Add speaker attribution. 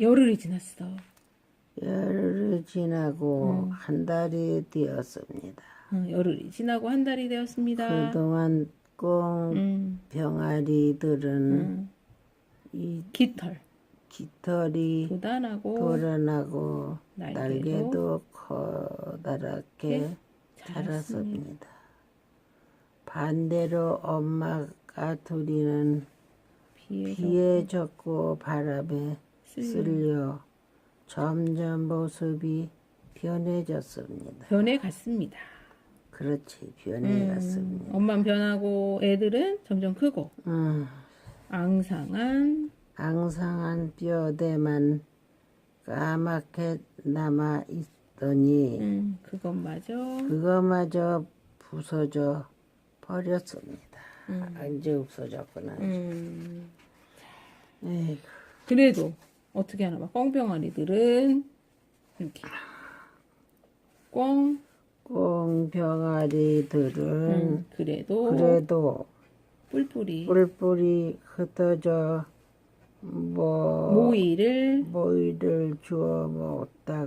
Speaker 1: 열흘이 지났어.
Speaker 2: 열흘이 지나고
Speaker 1: 음.
Speaker 2: 한 달이 되었습니다.
Speaker 1: 어, 열흘이 지나고 한 달이 되었습니다.
Speaker 2: 그동안 꽁
Speaker 1: 음,
Speaker 2: 병아리들은
Speaker 1: 음.
Speaker 2: 이
Speaker 1: 깃털
Speaker 2: 깃털이
Speaker 1: 도단하고
Speaker 2: 도란하고
Speaker 1: 날개도
Speaker 2: 날개도 커다랗게
Speaker 1: 네,
Speaker 2: 자랐습니다. 반대로 엄마가 둘이는
Speaker 1: 비에
Speaker 2: 젖고 바람에 쓸려 점점 모습이 변해졌습니다.
Speaker 1: 변해 갔습니다.
Speaker 2: 그렇지, 변해갔습니다.
Speaker 1: 음, 엄마는 변하고 애들은 점점 크고
Speaker 2: 음,
Speaker 1: 앙상한
Speaker 2: 앙상한 뼈대만 까맣게 남아 있더니
Speaker 1: 음, 그것마저
Speaker 2: 그거마저 부서져 버렸습니다.
Speaker 1: 음.
Speaker 2: 아, 이제 없어졌구나.
Speaker 1: 음,
Speaker 2: 에이구,
Speaker 1: 그래도 어떻게 하나 봐. 꽁병아리들은 이렇게 꽁
Speaker 2: 꽁병아리들은
Speaker 1: 음, 그래도
Speaker 2: 그래도
Speaker 1: 뿔뿔이
Speaker 2: 뿔뿔이 흩어져 뭐
Speaker 1: 모이를
Speaker 2: 모이를 주워 먹다가